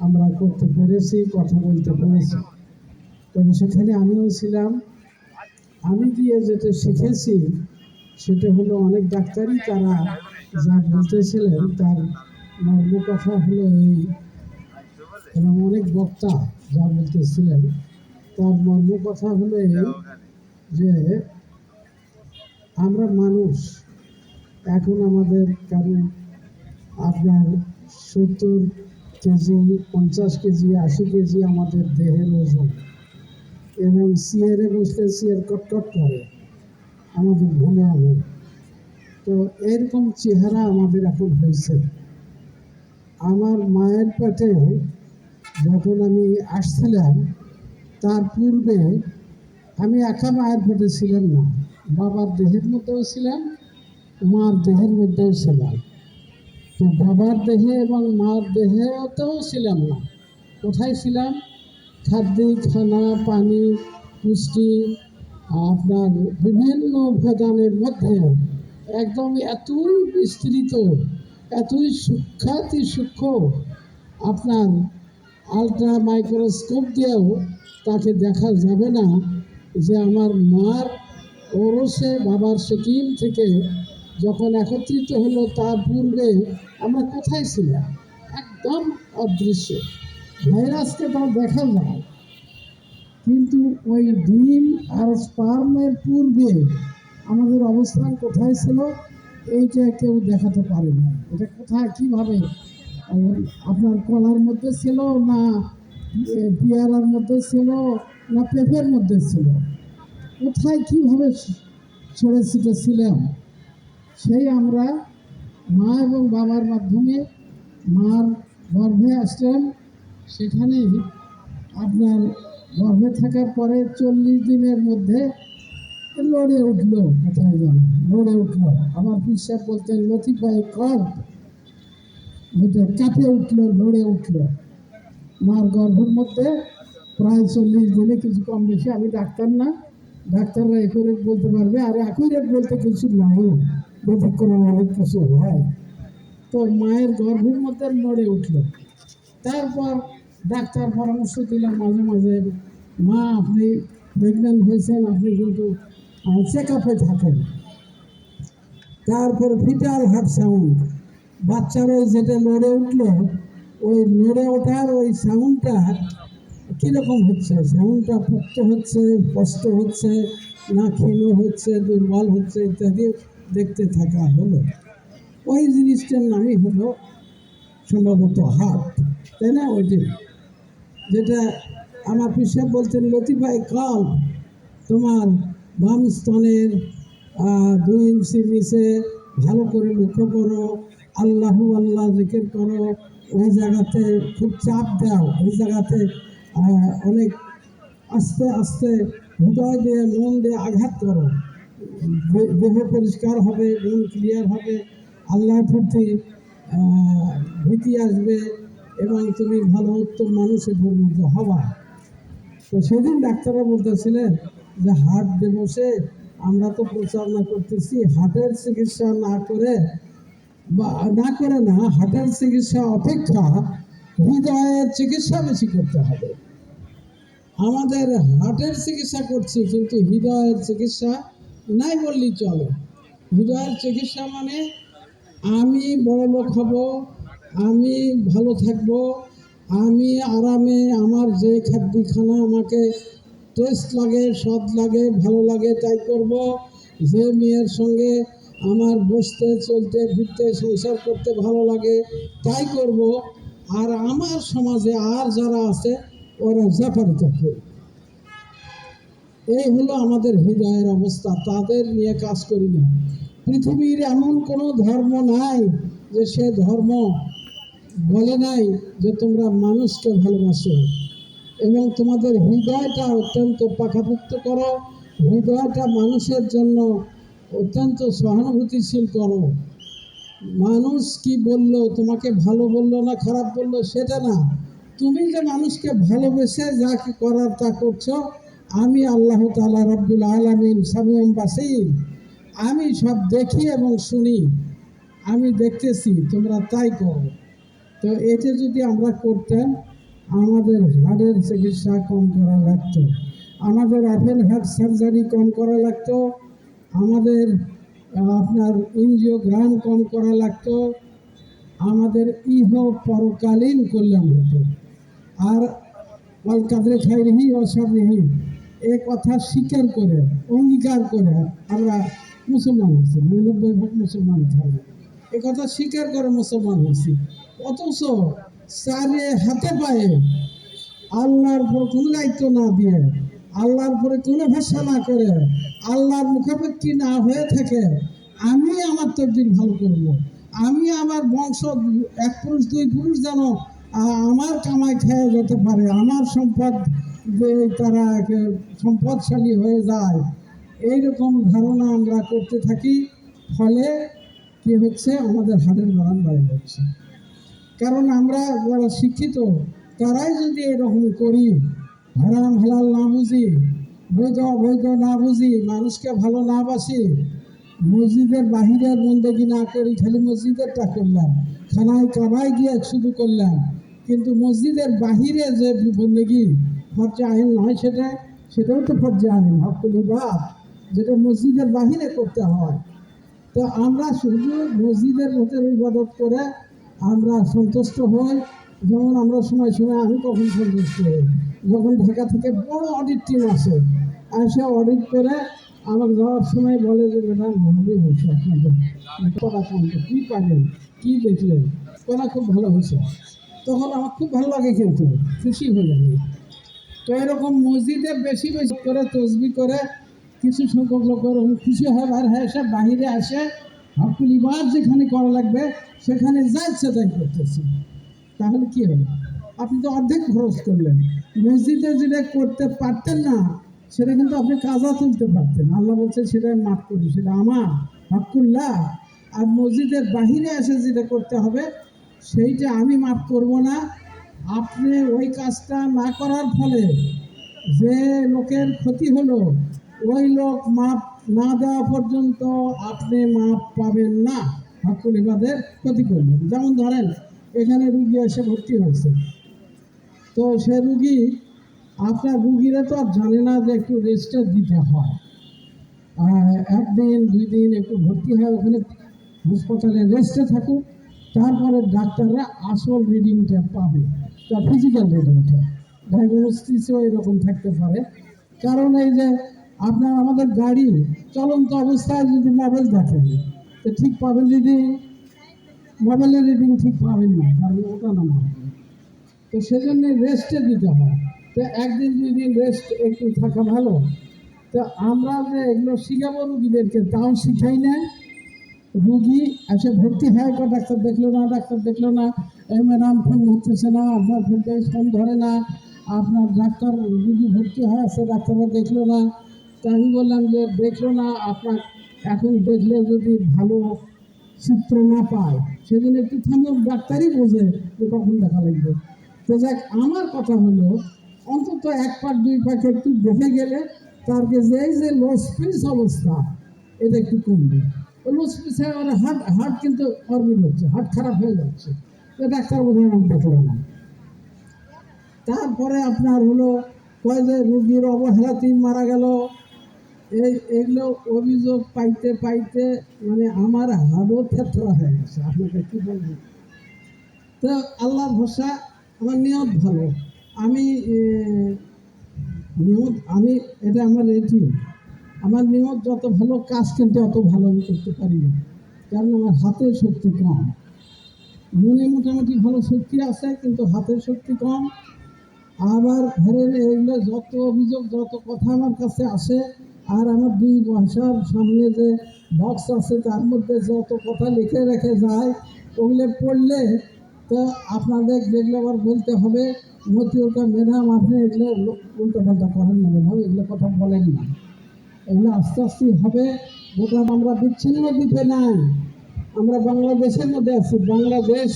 আমরা করতে পেরেছি, কথা বলতে পেরেছি। তবে সেখানে আমিও ছিলাম। আমি গিয়ে যেটা শিখেছি, সেটা হলো অনেক ডাক্তারই তারা যা বলতেছিলেন, তার মর্ম কথা হলো এই। এবং অনেক বক্তা যা বলতেছিলেন, তার মর্ম কথা হলো এই যে, আমরা মানুষ, এখন আমাদের কারণ আপনার সত্তর কেজি, পঞ্চাশ কেজি, আশি কেজি আমাদের দেহের ওজন এবং সিয়ারে বসলে সিয়ার কটকট করে আমাদের ভুলে হবে তো এরকম চেহারা আমাদের এখন হয়েছে। আমার মায়ের পেটে যখন আমি আসছিলাম, তার পূর্বে আমি একা মায়ের পেটে ছিলাম না, বাবার দেহের মধ্যেও ছিলাম, মার দেহের মধ্যেও ছিলাম। তো বাবার দেহে এবং মার দেহেতেও ছিলাম না। কোথায় ছিলাম? খাদ্য, খানা, পানি পুষ্টি আপনার বিভিন্ন উপাদানের মধ্যে। একদম এতই বিস্তৃত, এতই সূক্ষাতি সূক্ষ্ম, আপনার আলট্রা মাইক্রোস্কোপ দিয়েও তাকে দেখা যাবে না যে আমার মার ওরসে বাবার সিকিম থেকে যখন একত্রিত হলো তার পূর্বে আমরা কোথায় ছিলাম? একদম অদৃশ্য। ভাইরাসকে তার দেখা যায়। কিন্তু ওই ডিম আর স্পার্মের পূর্বে আমাদের অবস্থান কোথায় ছিল, এইটা কেউ দেখাতে পারে না। এটা কোথায়, কীভাবে? আপনার কলার মধ্যে ছিল না পেয়ারার মধ্যে ছিল না, পেঁপের মধ্যে ছিল? কোথায় কীভাবে ছড়ে ছিটে ছিলাম? সেই আমরা মা এবং বাবার মাধ্যমে মার গর্ভে আসলাম সেখানে আপনার গর্ভে থাকার পরে চল্লিশ দিনের মধ্যে লড়ে উঠল, কোথায় যেন লড়ে উঠল। আমার বিশ্বাস বলতেন লতিফাই কর যেটা কাঁপে উঠল, লড়ে উঠল। মার গর্ভের মধ্যে প্রায় চল্লিশ দিনে কিছু কম বেশি, আমি ডাক্তার না, ডাক্তাররা একুরেট বলতে পারবে, আর একুরেট বলতে কিছু নাই। ব্যতিক্রম অনেক কিছু হয়। তো মায়ের গর্ভের মধ্যে নড়ে উঠল। তারপর ডাক্তার পরামর্শ দিলাম মাঝে মাঝে, মা, আপনি প্রেগনেন্ট হয়েছেন, আপনি কিন্তু চেক আপে থাকেন। তারপর ফিটাল হার্ট সাউন্ড বাচ্চার ওই যেটা নড়ে উঠল, ওই নড়ে ওঠার ওই সাউন্ডটা কীরকম হচ্ছে? সাউন্ডটা পুক্ত হচ্ছে কষ্ট হচ্ছে, না ক্ষীণ হচ্ছে, দুর্বল হচ্ছে ইত্যাদি। দেখতে থাকা হলো। ওই জিনিসটার নামই হলো সম্ভবত হাত, তাই না ওইটি? যেটা আমার পিসাব বলতেন লতিফাই কাল তোমার বাম স্তনের দুই ইঞ্চির নিচে ভালো করে লক্ষ্য করো, আল্লাহু আল্লাহ জিকির করো, ওই জায়গাতে খুব চাপ দাও, ওই জায়গাতে অনেক আস্তে আস্তে হৃদয় দিয়ে, মন দিয়ে আঘাত করো। দেহ পরিষ্কার হবে মন ক্লিয়ার হবে আল্লাহর প্রতি ভীতি আসবে এবং তুমি ভালো উত্তম মানুষে পরিণত হবা। তো সেদিন ডাক্তাররা বলতেছিলেন যে হার্ট দিবসে আমরা তো প্রচারণা করতেছি হার্টের চিকিৎসা না করে বা, না করে না হার্টের চিকিৎসা অপেক্ষা হৃদয়ের চিকিৎসা বেশি করতে হবে। আমাদের হার্টের চিকিৎসা করছি, কিন্তু হৃদয়ের চিকিৎসা নাই বললেই চলে। হৃদয়ের চিকিৎসা মানে আমি বড় লোক হব, আমি ভালো থাকব, আমি আরামে আমার যে খাদ্য খানা আমাকে টেস্ট লাগে, স্বাদ লাগে, ভালো লাগে তাই করব। যে মেয়ের সঙ্গে আমার বসতে, চলতে, ফিরতে, সংসার করতে ভালো লাগে তাই করব। আর আমার সমাজে আর যারা আছে, ওরা জাফারি থাকে এই হলো আমাদের হৃদয়ের অবস্থা, তাদের নিয়ে কাজ করি না। পৃথিবীর এমন কোনো ধর্ম নাই যে সে ধর্ম বলে নাই যে তোমরা মানুষকে ভালোবাসো। এবং তোমাদের হৃদয়টা অত্যন্ত পাখাপুক্ত করো, হৃদয়টা মানুষের জন্য অত্যন্ত সহানুভূতিশীল করো। মানুষ কি বলল, তোমাকে ভালো বলল না খারাপ বলল, সেটা না। তুমি যে মানুষকে ভালোবেসে যা করার তা করছ আমি আল্লাহ তালা রব্বুল আলমিন সামিম বাসির। আমি সব দেখি এবং শুনি। আমি দেখতেছি, তোমরা তাই করো। তো এটা যদি আমরা করতাম আমাদের হার্টের চিকিৎসা কম করা লাগতো। আমাদের ওপেন হার্ট সার্জারি কম করা লাগতো। আমাদের, আপনার ইনজিওগ্রাম কম করা লাগতো। আমাদের ইহ পরকালীন কল্যাণ হতো। আর ওয়াল কাদরে খাইরিহি অসাবরিহি এ কথা স্বীকার করে, অঙ্গীকার করে আমরা মুসলমান হচ্ছি নিরানব্বই ভাগ মুসলমান থাকবে এ কথা স্বীকার করে মুসলমান হয়েছি। অথচ চারে হাতে পায়ে আল্লাহর উপর কোনো দায়িত্ব না দিয়ে, আল্লাহর উপরে কোনো ভাষা না করে, আল্লাহর মুখাপেক্ষি না হয়ে থাকে আমি আমার তকদির ভালো করব। আমি আমার বংশ এক পুরুষ, দুই পুরুষ যেন আমার কামাই খেয়ে যেতে পারে, আমার সম্পদ যে তারা সম্পদশালী হয়ে যায়, এইরকম ধারণা আমরা করতে থাকি, ফলে কি হচ্ছে? আমাদের হাটের বাগান বাড়ি যাচ্ছে। কারণ আমরা যারা শিক্ষিত, তারাই যদি এরকম করি, হারাম, হালাল না বুঝি, বৈধ, অবৈধ না বুঝি, মানুষকে ভালো না বাসি, মসজিদের বাহিরের বন্দেগি না করি, খালি মসজিদেরটা করলাম, খানায় কাবায় গিয়ে শুধু করলাম, কিন্তু মসজিদের বাহিরে যে বন্দেগি ফরজে আইন নয় সেটা, সেটাও তো ফরজে আইন হকুল ইবাদ যেটা মসজিদের বাহিরে করতে হয়। তো আমরা শুধু মসজিদের ভেতরে ইবাদত করে আমরা সন্তুষ্ট হই, যেমন আমরা সময় সময় আমি কখন সন্তুষ্ট হই। যখন ঢাকা থেকে বড় অডিট টিম আসে আসে অডিট করে আমার যাওয়ার সময় বলে যে ম্যাডাম ভালোই হয়েছে আপনাদের করা কান্ত কী পাবেন কী দেখলেন? করা খুব ভালো হয়েছে। তখন আমার খুব ভালো লাগে কিন্তু, খুশি হয়ে যাবে তো এরকম মসজিদে বেশি বেশি করে তসবি করে কিছু সংখ্যক লোক খুশি হয়, আর হ্যাঁ সব বাহিরে আসে হকুল ইবাদ যেখানে করা লাগবে, সেখানে যাচ্ছে তাই করতেছে। তাহলে কি হবে? আপনি তো অর্ধেক খরচ করলেন। মসজিদে যেটা করতে পারতেন না, সেটা কিন্তু আপনি কাজা তুলতে পারতেন। আল্লাহ বলছে সেটা মাফ করি সেটা আমার, হকুল্লাহ। আর মসজিদের বাহিরে এসে যেটা করতে হবে, সেইটা আমি মাফ করব না। আপনি ওই কাজটা না করার ফলে যে লোকের ক্ষতি হলো, ওই লোক মাপ না দেওয়া পর্যন্ত আপনি মাপ পাবেন না। হকুল ইবাদের ক্ষতি করবেন। যেমন ধরেন, এখানে রুগী এসে ভর্তি হয়েছে। তো সে রুগী, আপনার রুগীরা তো আর জানে না যে একটু রেস্টে দিতে হয়। একদিন দুই দিন একটু ভর্তি হয়, ওখানে হাসপাতালে রেস্টে থাকুক। তারপরে ডাক্তাররা আসল রিডিংটা পাবে। তার ফিজিক্যাল রিডিংটা ডায়াগনোসিসও এরকম থাকতে পারে। কারণ এই যে আপনার আমাদের গাড়ি চলন্ত অবস্থায় যদি মোবাইল দেখেন, তো ঠিক পাবেন যদি মোবাইলের রিডিং ঠিক পাবেন না, কারণ ওটা না তো সেজন্য রেস্টে দিতে হয়। তো একদিন, দুই দিন রেস্ট একটু থাকা ভালো। তো আমরা যে এগুলো শিখাবো রুগীদেরকে, তাও শিখাই না রুগী এসে ভর্তি হয় ডাক্তার দেখল না, ডাক্তার দেখল না ম্যাডাম ফোন ধরতেছে না, আপনার ফোনতে ফোন ধরে না, আপনার ডাক্তার রুগী ভর্তি হয়, সে ডাক্তাররা দেখল না। তো আমি বললাম যে, দেখল না, আপনার এখন দেখলে যদি ভালো চিত্র না পায় সেদিন একটু থামুক, ডাক্তারই বোঝে যে কখন দেখা লাগবে। তো যাক, আমার কথা হলো, অন্তত এক পাক, দুই পাক একটু দেখে গেলে তার এই যে লসপিস অবস্থা, এটা একটু কমবে। লসপিস ওর হার্ট হার্ট কিন্তু অরবিট হচ্ছে হার্ট খারাপ হয়ে যাচ্ছে। ডাক্তার বোধহয় আমার দেখল না। তারপরে আপনার হলো কয় যে রুগীর অবহেলাতেই মারা গেল। এই, এগুলো অভিযোগ পাইতে পাইতে মানে আমার হাড়ও থেতরা হয়ে গেছে। আপনাকে কি বলব? তো আল্লাহর ভরসা, আমার নিয়ত ভালো। আমি নিয়ত, আমি, এটা আমার রেডি আমার নিয়ত যত ভালো কাজ কিন্তু অত ভালো আমি করতে পারি না। কারণ আমার হাতের শক্তি কম। মনে মোটামুটি ভালো শক্তি আছে, কিন্তু হাতের শক্তি কম। আবার ধরেন এগুলো যত অভিযোগ, যত কথা আমার কাছে আসে, আর আমার দুই ভাষার সামনে যে বক্স আছে, তার মধ্যে যত কথা লিখে রেখে যায়, ওগুলো পড়লে তো আপনাদের যেগুলো আবার বলতে হবে মতিউরটা ম্যাডাম আপনি এগুলো উল্টো পাল্টা করেন না ম্যাডাম, এগুলো কথা বলেন না। এগুলো আস্তে আস্তে হবে। গোটা আমরা বিচ্ছিন্ন দ্বীপে নাই। আমরা বাংলাদেশের মধ্যে আছি। বাংলাদেশ